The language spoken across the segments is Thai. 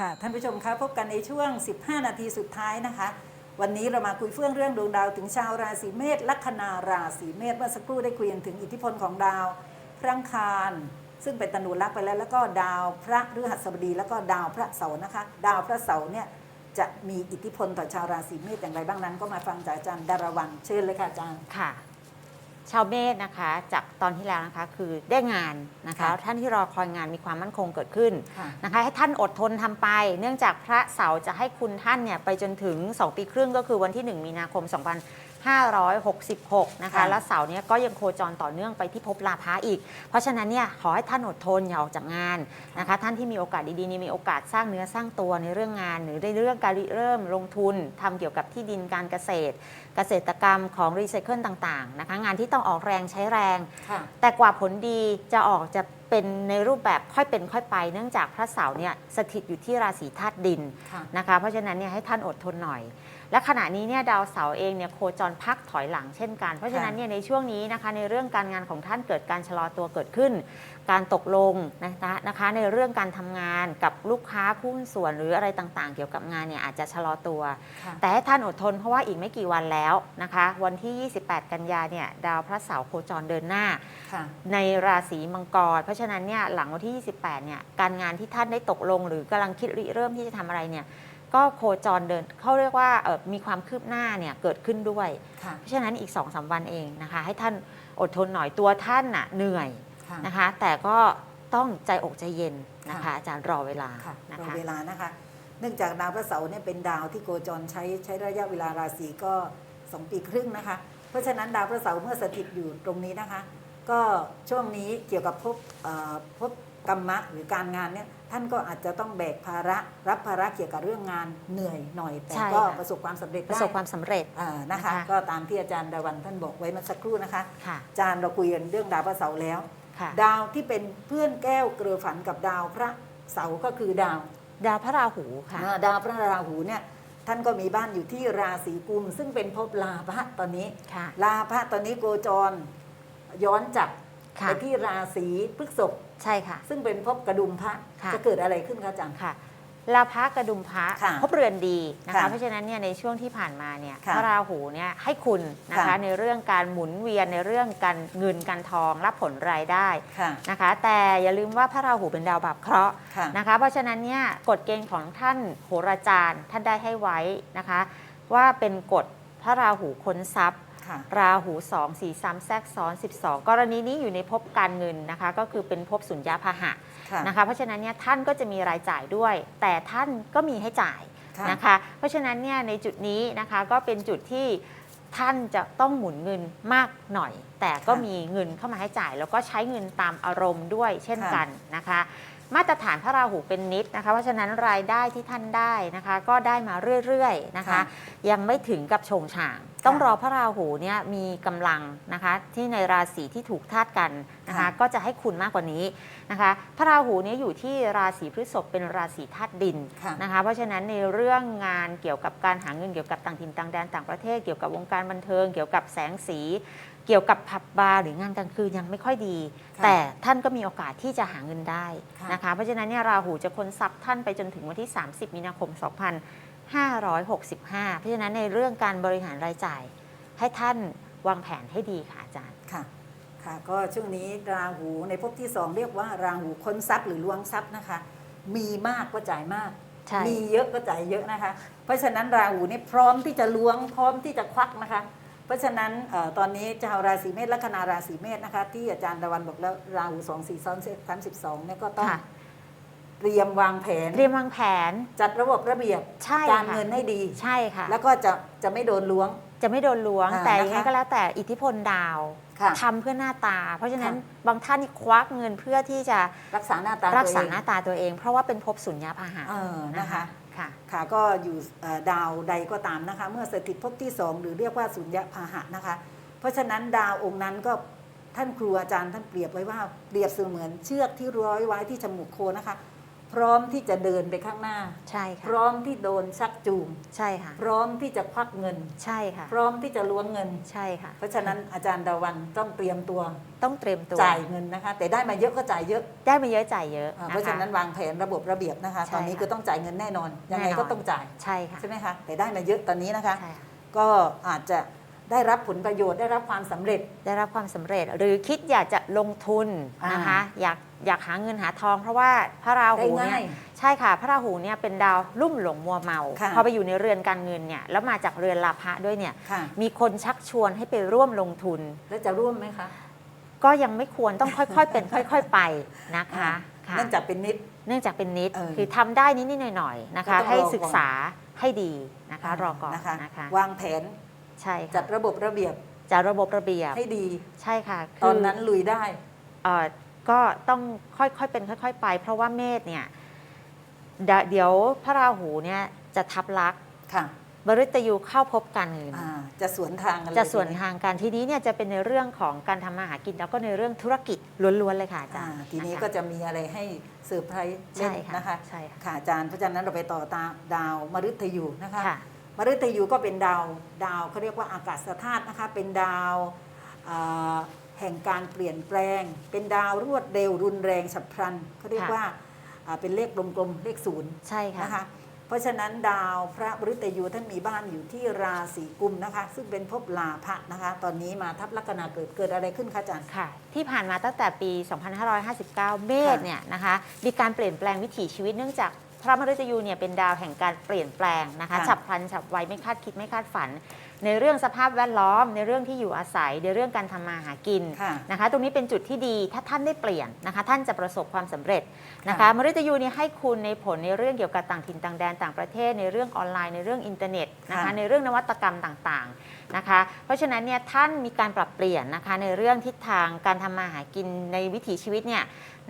ค่ะท่านผู้ชมคะพบกันในช่วง 15 นาทีสุดท้ายนะคะ วันนี้เรามาคุยเฟื่องเรื่องดวงดาวถึงชาวราศีเมษลัคนาราศีเมษเมื่อสักครู่ได้คุยกันถึงอิทธิพลของดาว พระอังคาร ซึ่งเป็นตนุรักไปแล้ว แล้วก็ดาวพระฤหัสบดี แล้วก็ดาวพระเสาร์นะคะ ดาวพระเสาร์เนี่ยจะมีอิทธิพลต่อชาวราศีเมษอย่างไรบ้างนั้น ก็มาฟังจากอาจารย์ดารวันเชิญเลยค่ะอาจารย์ค่ะ ชาวเมษนะคะ จากตอนที่แล้วนะคะคือได้งานนะคะ ค่ะท่านที่รอคอยงานมีความมั่นคงเกิดขึ้นค่ะ นะคะ ให้ท่านอดทนทำไป เนื่องจากพระเสาร์จะให้คุณท่านเนี่ยไปจนถึง 2 ปีครึ่งก็คือวันที่ 1 มีนาคม 2566 นะคะ ค่ะ และเสาร์เนี่ยก็ยังโคจรต่อเนื่องไปที่ภพลาภะอีก เพราะฉะนั้นเนี่ยขอให้ท่านอดทนอย่าออกจากงานนะคะ ท่านที่มีโอกาสดีๆนี่มีโอกาสสร้างเนื้อสร้างตัวในเรื่องงาน หรือในเรื่องการริเริ่มลงทุนทำเกี่ยวกับที่ดินการเกษตร เกษตรกรรมของรีไซเคิลต่างๆนะคะ งานที่ต้องออกแรงใช้แรง ค่ะ แต่กว่าผลดีจะออกจะเป็นในรูปแบบค่อยเป็นค่อยไป เนื่องจากพระเสาร์เนี่ยสถิตอยู่ที่ราศีธาตุดินค่ะ นะคะ เพราะฉะนั้นเนี่ยให้ท่านอดทนหน่อย และขณะนี้เนี่ยดาวเสาร์เองเนี่ยโคจรพักถอยหลังเช่นกัน เพราะฉะนั้นเนี่ยในช่วงนี้นะคะในเรื่องการงานของท่านเกิดการชะลอตัวเกิดขึ้น การตกลงนะคะนะคะในเรื่องการทำงานกับลูกค้าผู้หุ้นส่วนหรืออะไรต่างๆ เกี่ยวกับงานเนี่ยอาจจะชะลอตัวค่ะแต่ให้ท่านอดทนเพราะว่าอีกไม่กี่วันแล้วนะคะ วันที่ 28 กันยาเนี่ยดาวพระเสาร์โคจรเดินหน้าค่ะในราศีมังกร เพราะฉะนั้นเนี่ยหลังวันที่ 28 เนี่ยการงานที่ท่านได้ตกลง หรือกำลังคิดริเริ่มที่จะทำอะไรเนี่ย ก็โคจรเดินเขาเรียกว่าเอ่อมีความคืบหน้าเนี่ยเกิดขึ้นด้วยค่ะเพราะฉะนั้นอีก2อสวันเองนะคะ ให้ท่านอดทนหน่อยตัวท่านน่ะเหนื่อยค่ะนะคะ แต่ก็ต้องใจอกใจเย็นนะคะค่ะอาจารย์รอเวลาค่ะนะรอคะเวลานะคะ เนื่องจากดาวพระเสาร์เนี่ยเป็นดาวที่โคจรใช้ใช้ระยะเวลาราศีก็ 2 ปีครึ่งนะคะ เพราะฉะนั้นดาวพระเสาร์เมื่อสถิตอยู่ตรงนี้นะคะ ก็ช่วงนี้เกี่ยวกับภพเอ่อภพ กรรมะหรือการงานเนี่ยท่านก็อาจจะต้องแบกภาระรับภาระเกี่ยวกับเรื่องงานเหนื่อยหน่อย แต่ใช่ก็ค่ะประสบความสำเร็จประสบความสำเร็จอ่านะคะนะคะ ก็ตามที่อาจารย์ดาวันท่านบอกไว้เมื่อสักครู่นะคะค่ะอาจารย์เราคุยกันเรื่องดาวพระเสาร์แล้วค่ะดาวที่เป็นเพื่อนแก้วเกลือฝันกับดาวพระเสาร์ก็คือดาว ดาวพระราหูค่ะอ่าดาวพระราหูเนี่ยท่านก็มีบ้านอยู่ที่ราศีกุม ซึ่งเป็นภพลาภะตอนนี้ค่ะลาภะตอนนี้โกจร ย้อนจับ ค่ะ ไปที่ราศีพฤษภใช่ค่ะ ซึ่งเป็นภพกระดุมพระค่ะ จะเกิดอะไรขึ้นคะอาจารย์ ค่ะลาภะกระดุมพระค่ะพบเรือนดีนะคะค่ะเพราะฉะนั้นเนี่ยในช่วงที่ผ่านมาเนี่ยค่ะพระราหูเนี่ยให้คุณนะคะ ค่ะ ในเรื่องการหมุนเวียนในเรื่องการเงินการทองรับผลรายได้ค่ะ นะคะ แต่อย่าลืมว่าพระราหูเป็นดาวบาปเคราะห์ ค่ะ นะคะเพราะฉะนั้นเนี่ยกฎเกณฑ์ของท่านโหราจารย์ท่านได้ให้ไว้นะคะ ว่าเป็นกฎพระราหูค้นทรัพย์ ค่ะ ราหู 2 4ซ้ำแทรกซ้อน 12 กรณีนี้อยู่ในภพการเงินนะคะ ก็คือเป็นภพสุญญาพหะค่ะนะคะ เพราะฉะนั้นเนี่ยท่านก็จะมีรายจ่ายด้วย แต่ท่านก็มีให้จ่ายค่ะ นะคะ เพราะฉะนั้นเนี่ยในจุดนี้นะคะก็เป็นจุดที่ท่านจะต้องหมุนเงินมากหน่อย แต่ก็มีเงินเข้ามาให้จ่าย แล้วก็ใช้เงินตามอารมณ์ด้วยเช่นกันนะคะ มาตรฐานพระราหูเป็นนิดนะคะ เพราะฉะนั้นรายได้ที่ท่านได้นะคะ ก็ได้มาเรื่อยๆนะคะค่ะยังไม่ถึงกับโฉงฉาง ต้องรอพระราหูเนี่ยมีกำลังนะคะที่ในราศีที่ถูกธาตุกันนะคะค่ะก็จะให้คุณมากกว่านี้นะคะพระราหูเนี่ยอยู่ที่ราศีพฤษภเป็นราศีธาตุดินค่ะนะคะเพราะฉะนั้นในเรื่องงานเกี่ยวกับการหาเงินเกี่ยวกับต่างถิ่นต่างแดนต่างประเทศเกี่ยวกับวงการบันเทิง เกี่ยวกับแสงสี เกี่ยวกับผับบาร์หรืองานกลางคืนยังไม่ค่อยดีค่ะแต่ท่านก็มีโอกาสที่จะหาเงินได้ค่ะนะคะเพราะฉะนั้นเนี่ยราหูจะค้นทรัพย์ท่านไปจนถึงวันที่ 30 มีนาคม 2565 เพราะฉะนั้นในเรื่องการบริหารรายจ่าย ให้ท่านวางแผนให้ดีค่ะอาจารย์ ค่ะ ค่ะ ก็ช่วงนี้ราหูในภพที่สองเรียกว่าราหูค้นทรัพย์หรือล้วงทรัพย์นะคะ มีมากก็จ่ายมากใช่มีเยอะก็จ่ายเยอะนะคะ เพราะฉะนั้นราหูนี่พร้อมที่จะล้วงพร้อมที่จะควักนะคะ เพราะฉะนั้นเออตอนนี้ชาวราศีเมษลัคนาราศีเมษนะคะ ที่อาจารย์ตะวันบอกแล้วราหูสองสี่ซ้อนสามสิบสองเนี่ยก็ต้องค่ะ เตรียมวางแผน เตรียมวางแผน จัดระบบระเบียบใช่การค่ะเงินให้ดี ใช่ค่ะ แล้วก็จะจะไม่โดนล้วง จะไม่โดนล้วงอ่าแต่ยังไงนะคะก็แล้วแต่อิทธิพลดาวค่ะทำเพื่อหน้าตา เพราะฉะนั้นค่บางท่านนี่ควักเงินเพื่อที่จะรักษาหน้าตารักษาตัวเองหน้าตาตัวเอง เพราะว่าเป็นภพสุญญาพาหะเออนะคะค่ะค่ะก็อยู่เอ่อดาวใดก็ตามนะคะ เมื่อสถิตภพที่สองหรือเรียกว่าสุญญพาหะนะคะ เพราะฉะนั้นดาวองค์นั้นก็ท่านครูอาจารย์ท่านเปรียบไว้ว่าเปรียบเสมือนเชือกที่ร้อยไว้ที่จมูกโคนะคะ พร้อมที่จะเดินไปข้างหน้า ใช่พค่ะร้อมที่โดนชักจูง ใช่ค่ะ พร้อมที่จะควักเงิน ใช่ค่ะ พร้อมที่จะล้วงเงิน ใช่ค่ะ เพราะฉะนั้นอาจารย์ดาวันต้องเตรียมตัว ต้องเตรียมตัว จ่ายเงินนะคะ แต่ได้มาเยอะก็จ่ายเยอะ ได้มาเยอะจ่ายเยอะอ่าคเพราะฉะนั้นวางแผนระบบระเบียบนะคะใช่ตอนนี้ค่ะคือต้องจ่ายเงินแน่นอน ยังไงแน่นอนก็ต้องจ่าย ใช่ค่ะ ใช่ไหมคะ แต่ได้มาเยอะตอนนี้นะคะใช่ค่ะก็อาจจะ ได้รับผลประโยชน์ได้รับความสำเร็จ ได้รับความสำเร็จ หรือคิดอยากจะลงทุนอ่านนะคะ อยากอยากหาเงินหาทอง เพราะว่าพระราได้หูเนี่ง่ายยใช่ค่ะพระราหูเนี่ยเป็นดาวลุ่มหลงมัวเมาค่ะ พอไปอยู่ในเรือนการเงินเนี่ยแล้วมาจากเรือนลาภะด้วยเนี่ยค่ะ มีคนชักชวนให้ไปร่วมลงทุน แล้วจะร่วมไหมคะก็ยังไม่ควรต้องค่อยๆ เป็น ค่อย ๆ ไปนะคะอ่าค่ะ เนื่องจากเป็นนิดเนื่องจากเป็นนิด เออคือทำได้นิดๆหน่อยๆนะคะ ก็ต้องรอก่อน ให้ศึกษาให้ดีนะคะ รอก่อนนะคะนะคะวางแผน ใช่จัค่ะดระบบระเบียบจัดระบบระเบียบให้ดีใช่ค่ะคืตอนนั้นลุยได้เอ่อก็ต้องค่อยๆเป็นค่อย ๆ ไป เพราะว่าเมษเนี่ยเดเดี๋ยวพระราหูเนี่ยจะทับลักษณ์ค่ะบริตยูเข้าพบการเงินอ่าจะสวนทางกันเลยจะส่วนทีทางกันทีนี้เนี่ยจะเป็นในเรื่องของการทำมาหากิน แล้วก็ในเรื่องธุรกิจล้วนๆเลยค่ะอาจาอ่ารย์ทีนี้ะคะก็จะมีอะไรให้เซอร์ไพรส์เล่ใช่นค่ะนะคะใช่ค่ะค่ะอาจารย์เพราะฉะนั้นเราไปต่อตามดาวมฤตยูนะคะค่ะ มฤตยูก็เป็นดาวดาวเขาเรียกว่าอากาศธาตุนะคะเป็นดาวอ่าแห่งการเปลี่ยนแปลง เป็นดาวรวดเร็วรุนแรงฉับพลันเขาเรียกค่ะว่าอ่าเป็นเลขกลมๆเลขศูนย์ใช่ค่ะนะคะเพราะฉะนั้นดาวพระมฤตยูท่านมีบ้านอยู่ที่ราศีกุมนะคะ ซึ่งเป็นภพลาภะนะคะ ตอนนี้มาทับลัคนาเกิดเกิดอะไรขึ้นคะอาจารย์ค่ะ ที่ผ่านมาตั้งแต่ปี 2559 เมษเนี่ยนะคะมีการเปลี่ยนแปลงวิถีชีวิตเนื่องจาก พระมฤตยูเนี่ยเป็นดาวแห่งการเปลี่ยนแปลงนะคะ ค่ะ ฉับพลันฉับไวไม่คาดคิดไม่คาดฝัน ในเรื่องสภาพแวดล้อม ในเรื่องที่อยู่อาศัยในเรื่องการทำมาหากินค่ะนะคะ ตรงนี้เป็นจุดที่ดีถ้าท่านได้เปลี่ยนนะคะ ท่านจะประสบความสำเร็จนะคะค่ะมฤตยูเนี่ยให้คุณในผลในเรื่องเกี่ยวกับต่างถิ่นต่างแดนต่างประเทศ ในเรื่องออนไลน์ในเรื่องอินเทอร์เน็ตนะคะค่ะในเรื่องนวัตกรรมต่างๆนะคะ เพราะฉะนั้นเนี่ยท่านมีการปรับเปลี่ยนนะคะในเรื่องทิศทางการทำมาหากินในวิถีชีวิตเนี่ย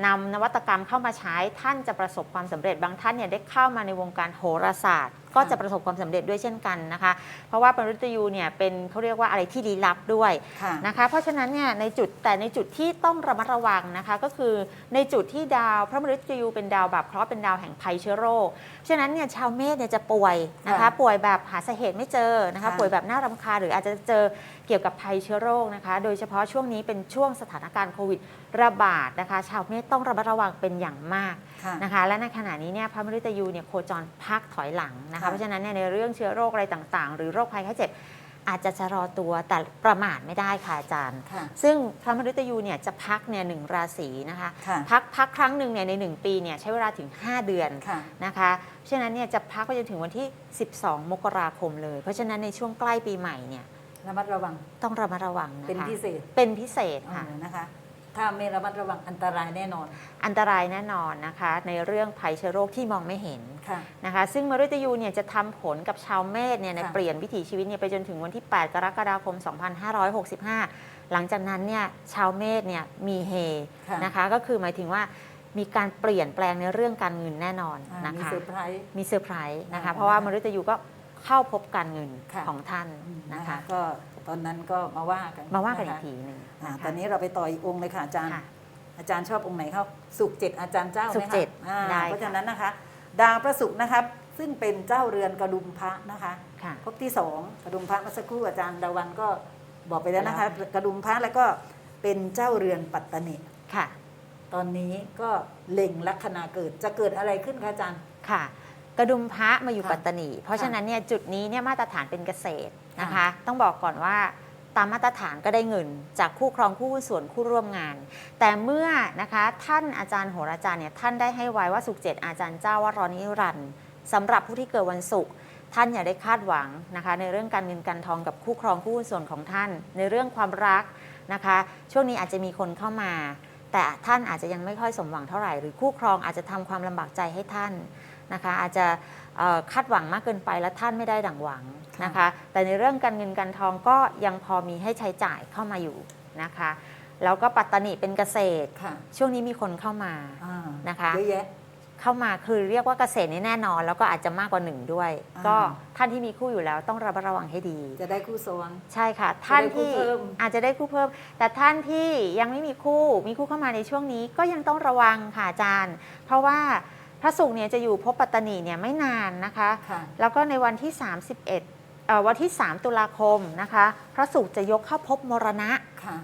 นำนวัตกรรมเข้ามาใช้ท่านจะประสบความสำเร็จบางท่านเนี่ยได้เข้ามาในวงการโหราศาสตร์ ก็จะประสบความสำเร็จด้วยเช่นกันนะคะ เพราะว่าปริตยูเนี่ยเป็นเขาเรียกว่าอะไรที่ลี้ลับด้วยค่ะนะคะ เพราะฉะนั้นเนี่ยในจุดแต่ในจุดที่ต้องระมัดระวังนะคะ ก็คือในจุดที่ดาวพระมฤตยูเป็นดาวแบบเคราะห์เป็นดาวแห่งภัยเชื้อโรคฉะนั้นเนี่ยชาวเมษเนี่ยจะป่วยนะคะค่ะป่วยแบบหาสาเหตุไม่เจอนะคะค่ะป่วยแบบน่ารำคาญหรืออาจจะเจอเกี่ยวกับภัยเชื้อโรคนะคะ โดยเฉพาะช่วงนี้เป็นช่วงสถานการณ์โควิดระบาดนะคะ ชาวเมษต้องระมัดระวังเป็นอย่างมากค่ะนะคะ และในขณะนี้เนี่ยพระมฤตยูเนี่ยโคจรพักถอยหลังนะคะค่ะเพราะฉะนั้นเนี่ยในเรื่องเชื้อโรคอะไรต่างๆ หรือโรคภัยไข้เจ็บอาจจะชะลอตัวแต่ประมาทไม่ได้ค่ะอาจารย์ค่ะซึ่งพระมฤตยูเนี่ยจะพักเนี่ยหนึ่งราศีนะคะค่ะพักพักครั้งหนึ่งเนี่ยใน 1 ปีเนี่ยใช้เวลาถึง 5 เดือนค่ะนะคะเพราะฉะนั้นเนี่ยจะพักไปจนถึงวันที่ 12 มกราคมเลย เพราะฉะนั้นในช่วงใกล้ปีใหม่เนี่ยระมัดระวังต้องระมัดระวังนะคะเป็นพิเศษเป็นพิเศษค่ะเออนะคะ ถ้าไม่ระมัดระวังอันตรายแน่นอน อันตรายแน่นอนนะคะ ในเรื่องภัยเชื้อโรคที่มองไม่เห็นค่ะนะคะ ซึ่งมฤตยูเนี่ยจะทำผลกับชาวเมษเนี่ยในค่ะเปลี่ยนวิถีชีวิตเนี่ยไปจนถึงวันที่ 8 กรกฎาคม 2565 หลังจากนั้นเนี่ยชาวเมษเนี่ยมีเฮค่ะนะคะ ก็คือหมายถึงว่ามีการเปลี่ยนแปลงในเรื่องการเงินแน่นอนอ่านะมีคะเซอร์ไพรส์มีเซอร์ไพรส์นะคะอ่าเพราะว่ามฤตยูก็เข้าพบการเงินค่ะของท่านนะนะคะคะก็ ตอนนั้นก็มาว่ากันมาว่ากันอีะกคะทีหนึ่งอ่านะคะตอนนี้เราไปต่ออีกองค์เลยค่ะอาจารย์ ค่ะ อาจารย์ชอบองค์ไหนครับสุขเจ็ดอาจารย์เจ้าไหมศุกร์คะเจ็ดอ่าได้ค่ะเพราะฉะนั้นนะคะ ดาวประสุกร์นะครับ ซึ่งเป็นเจ้าเรือนกระดุมพระนะคะค่ะพบที่สองกระดุมพระเมื่อสักครู่อาจารย์ดาวันก็บอกไปแล้วนะคะแล้วกระดุมพระแล้วก็เป็นเจ้าเรือนปัตตนิค่ะ ตอนนี้ก็เล็งลัคนาเกิดจะเกิดอะไรขึ้นคะอาจารย์ ค่ะ กระดุมพระมาอยู่ค่ะปัตตานี เพราะฉะนั้นเนี่ยจุดนี้เนี่ยมาตรฐานเป็นเกษตรนะคะค่ะต้องบอกก่อนว่าตามมาตรฐานก็ได้เงิน จากคู่ครองคู่หุ้นส่วนคู่ร่วมงาน แต่เมื่อนะคะท่านอาจารย์โหราจารย์เนี่ยท่านได้ให้ไว้ว่าสุขเจ็ดอาจารย์เจ้าวารอนิรันดร์สำหรับผู้ที่เกิดวันศุกร์ท่านอย่าได้คาดหวังนะคะ ในเรื่องการเงินการทองกับคู่ครองคู่หุ้นส่วนของท่าน ในเรื่องความรักนะคะ ช่วงนี้อาจจะมีคนเข้ามา แต่ท่านอาจจะยังไม่ค่อยสมหวังเท่าไหร่หรือคู่ครองอาจจะทำความลำบากใจให้ท่าน นะคะ อาจจะเอ่อคาดหวังมากเกินไปและท่านไม่ได้ดั่งหวังนะคะ แต่ในเรื่องการเงินการทองก็ยังพอมีให้ใช้จ่ายเข้ามาอยู่นะคะแล้วก็ปัตตานีเป็นเกษตรค่ะช่วงนี้มีคนเข้ามาอ่านะคะเยอะแยะเข้ามาคือเรียกว่าเกษตรนี่แน่นอน แล้วก็อาจจะมากกว่าหนึ่งด้วยอ่าก็ท่านที่มีคู่อยู่แล้วต้องระมัดระวังให้ดี จะได้คู่ซ้อนใช่ค่ะ ท่านจะได้คู่ที่เพิ่มอาจจะได้คู่เพิ่ม แต่ท่านที่ยังไม่มีคู่มีคู่เข้ามาในช่วงนี้ก็ยังต้องระวังค่ะอาจารย์ เพราะว่า พระศุกร์เนี่ยจะอยู่ภพปัตตนีเนี่ยไม่นานนะคะ ค่ะแล้วก็ในวันที่ 31เอ่อวันที่ 3 ตุลาคมนะคะ พระศุกร์จะยกเข้าภพมรณะ ค่ะ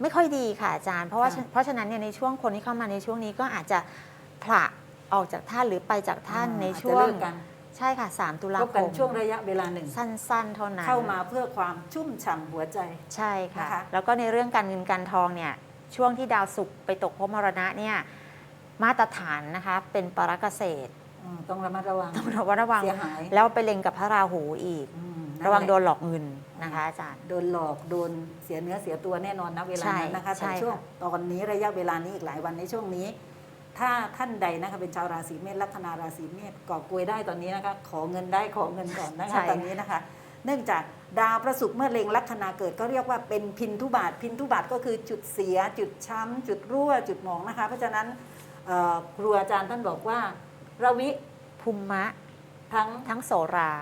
ไม่ค่อยดีค่ะอาจารย์ เพราะว่าค่ะเพราะฉะนั้นเนี่ยในช่วงคนที่เข้ามาในช่วงนี้ก็อาจจะผละออกจากท่านหรือไปจากท่านในอาจจะช่วงเลิกกันใช่ค่ะ 3 ตุลาพบคกันมช่วงระยะเวลาหนึ่ง สั้นๆ เท่านั้นเข้ามาเพื่อความชุ่มฉ่ำหัวใจ ใช่ค่ะ นะคะ แล้วก็ในเรื่องการเงินการทองเนี่ยช่วงที่ดาวศุกร์ไปตกภพมรณะเนี่ย มาตรฐานนะคะเป็นปรกเกษตรอืมต้องระมัดระวัง ต้องระวัดระวังเสียหาย แล้วไปเล็งกับพระราหูอีก อืมระวังแหลโดนหลอกเงินนะคะอาจารย์ โดนหลอกโดนเสียเนื้อเสียตัวแน่นอนนะเวลานั้นนะคะใช่แต่ใช่ช่วงค่ะตอนนี้ระยะเวลานี้อีกหลายวันในช่วงนี้ ถ้าท่านใดนะคะเป็นชาวราศีเมษลัคนาราศีเมษก่อกวยได้ตอนนี้นะคะขอเงินได้ขอเงินก่อนนะคะตอนนี้นะคะ เนื่องจากดาวประสุกร์เมื่อเล็งลัคนาเกิดก็เรียกว่าเป็นพินทุบาทพินทุบาทก็คือจุดเสีย จุดช้ำจุดรั่ว จุดหมองนะคะ เพราะฉะนั้นเอ่อ ครูอาจารย์ท่านบอกว่าระวิภูมิมะทั้งทั้งโสรา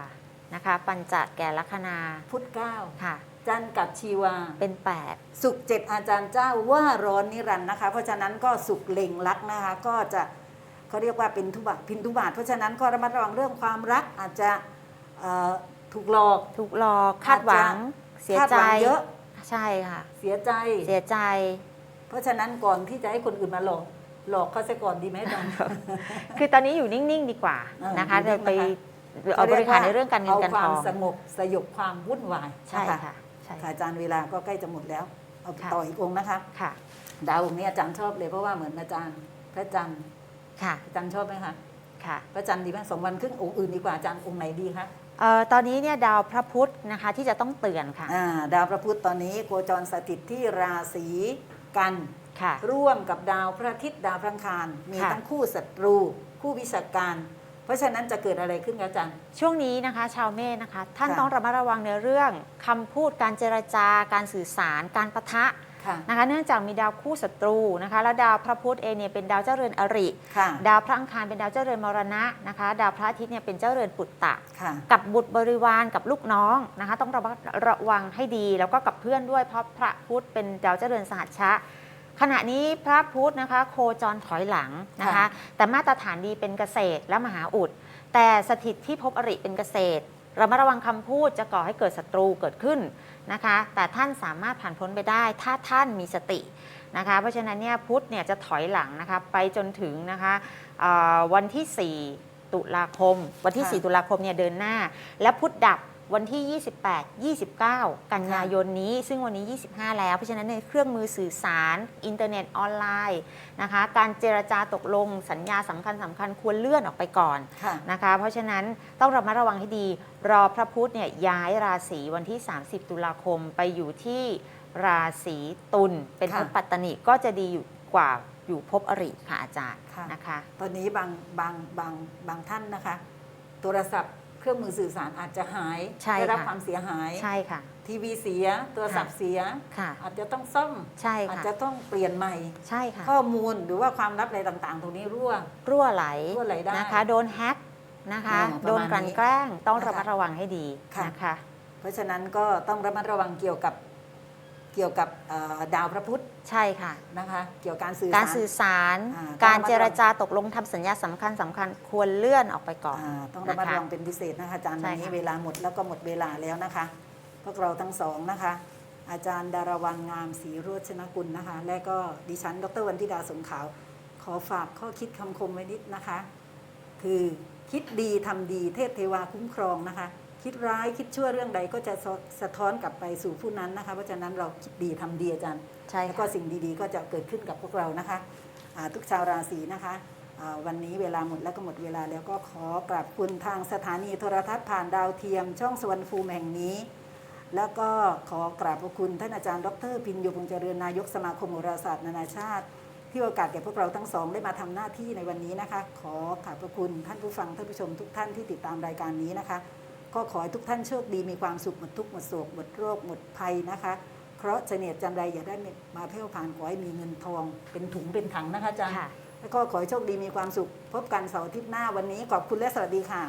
นะคะ ปัญจแก่ลัคนาพุทธเก้าค่ะ จันทร์กับชีวาเป็นสุขเจ็ดอาจารย์เจ้าว่าร้อนนิรันดร์นะคะ เพราะฉะนั้นก็สุขเล็งรักนะคะก็จะเขาเรียกว่าเป็นทุบาทพินทุบาท เพราะฉะนั้นก็ระมัดระวังเรื่องความรักอาจจะเอ่อถูกหลอก8ถูกหลอกคาดหวังเสียคาดใจหวังเยอะใช่ค่ะ เสียใจเสียใจ เพราะฉะนั้นก่อนที่จะให้คนอื่นมาหลอก หลอกเขาซะก่อนดีไหมอาจารย์ คือตอนนี้อยู่นิ่ง ๆ ดีกว่าเออนะคะอยู่นิ่จะงๆไปนะคะ เอาบริหารในเรื่องการเงินการเอาควาทมองสงบสยบความวุ่นวายใช่นค่ะใช่ค่ะอาจารย์เวลาก็ใกล้จะหมดแล้ว เอาค่ะต่ออีกองค์นะคะ ค่ะดาวองค์นี้อาจารย์ชอบเลยเพราะว่าเหมือนอาจารย์ พระจันทร์ค่ะอาจารย์ชอบไหมคะค่ะพระจันทร์ดีไหมสองวันครึ่งองค์อื่นดีกว่าอาจารย์องค์ไหนดีคะเอ่อตอนนี้เนี่ยดาวพระพุธนะคะที่จะต้องเตือนค่ะ อ่าดาวพระพุธตอนนี้โคจรสถิตที่ราศีกัน ค่ะ ร่วมกับดาวพระอาทิตย์ดาวพระอังคาร มีค่ะ ทั้งคู่ศัตรู คู่วิชาการ เพราะฉะนั้นจะเกิดอะไรขึ้นคะอาจารย์ ช่วงนี้นะคะ ชาวเมษนะคะ ท่านค่ะ ต้องระมัดระวังในเรื่องคำพูดการเจรจาการสื่อสาร การปะทะค่ะ นะคะ เนื่องจากมีดาวคู่ศัตรูนะคะ แล้วดาวพระพุธเองเนี่ยเป็นดาวเจ้าเรือนอริ ค่ะ ดาวพระอังคารเป็นดาวเจ้าเรือนมรณะนะคะ ดาวพระอาทิตย์เนี่ยเป็นเจ้าเรือนปุตตะ ค่ะ กับบุตรบริวารกับลูกน้องนะคะ ต้องระมัดระวังให้ดี แล้วก็กับเพื่อนด้วยเพราะพระพุธเป็นดาวเจริญสหัชชะ ขณะนี้พระพุธนะคะ โคจรถอยหลังนะคะ ค่ะ แต่มาตรฐานดีเป็นเกษตรและมหาอุด แต่สถิตที่พบอริเป็นเกษตรระมัดระวังคำพูดจะก่อให้เกิดศัตรูเกิดขึ้นนะคะ แต่ท่านสามารถผ่านพ้นไปได้ ถ้าท่านมีสตินะคะ เพราะฉะนั้นเนี่ยพุธเนี่ยจะถอยหลังนะคะไปจนถึงนะคะเอ่อวันที่ 4 ตุลาคม วันที่ ค่ะ 4 ตุลาคมเนี่ยเดินหน้า และพุธดับ วันที่ 28 29 กันยายนนี้ ซึ่งวันนี้ 25 แล้ว เพราะฉะนั้นในเครื่องมือสื่อสาร อินเทอร์เน็ตออนไลน์นะคะ การเจรจาตกลงสัญญาสำคัญสำคัญควรเลื่อนออกไปก่อนค่ะนะคะ เพราะฉะนั้นต้องระมัดระวังให้ดี รอพระพุธเนี่ยย้ายราศีวันที่ 30 ตุลาคมไปอยู่ที่ราศีตุลเป็นค่ะภพปัตตนิก็จะดีอยู่กว่าอยู่ภพอริค่ะอาจารย์ค่ะนะคะ ตอนนี้บางบางบางบางท่านนะคะ โทรศัพท์ เครื่องมือสื่อสารอาจจะหายใช่ได้รับค่ะ ความเสียหาย ใช่ค่ะ ทีวีเสียโทรศัพท์เสีย ค่ะ อาจจะต้องซ่อม ใช่อาจค่ะ จะต้องเปลี่ยนใหม่ ใช่ค่ะ ข้อมูลหรือว่าความลับอะไรต่างๆ ตรงนี้รั่ว รั่วไหลรั่วไหลได้นะคะ โดนแฮ็กนะคะ อ่าประมาณโดนกลั่นแกล้งต้องนะคะระมัดระวังให้ดีค่ะ นะคะ เพราะฉะนั้นก็ต้องระมัดระวังเกี่ยวกับ เกี่ยวกับเอ่อดาวพระพุธใช่ค่ะนะคะเกี่ยวกับการสื่อการสารสื่อสารอ่าการต้องระมัดเจรจาตกลงทำสัญญาสำคัญสำคัญควรเลื่อนออกไปก่อนอ่าต้องระมัดนะคะระวังเป็นพิเศษนะคะอาจารย์ใช่วันนี้ค่ะเวลาหมดแล้วก็หมดเวลาแล้วนะคะ พวกเราทั้งสองนะคะ อาจารย์ดารวันงามศรีโรจนกุลนะคะ และก็ดิฉัน ดรวันธิดาสงขาว ขอฝากข้อคิดคำคมไว้นิดนะคะ คือคิดดีทำดีเทพเทวาคุ้มครองนะคะ คิดร้ายคิดชั่วเรื่องใดก็จะสะสะท้อนกลับไปสู่ผู้นั้นนะคะ เพราะฉะนั้นเราคิดดีทำดีอาจารย์ใช่แล้วก็ค่ะสิ่งดีๆ ก็จะเกิดขึ้นกับพวกเรานะคะอ่าทุกชาวราศีนะคะอ่าวันนี้เวลาหมดแล้วก็หมดเวลาแล้วก็ขอกราบคุณทางสถานีโทรทัศน์ผ่านดาวเทียม ช่องสวรรณภูมิแห่งนี้ แล้วก็ขอกราบพระคุณท่านอาจารย์ดรพินโยพงษ์เจริญนายกสมาคมโหราศาสตร์นานาชาติที่โอกาสแก่พวกเราทั้งสองได้มาทำหน้าที่ในวันนี้นะคะ ขอขอบพระคุณท่านผู้ฟังท่านผู้ชมทุกท่านที่ติดตามรายการนี้นะคะ ก็ขอให้ทุกท่านโชคดีมีความสุขหมดทุกข์หมดโศกหมดโรคหมดภัยนะคะเคราะห์เสนียดจันไรอย่าได้มาเพ่วผ่านขอให้มีเงินทอง เป็นถุงเป็นถังนะคะอาจารย์ค่ะแล้วก็ขอให้โชคดีมีความสุข พบกันเสาร์อาทิตย์หน้าวันนี้ขอบคุณและสวัสดีค่ะ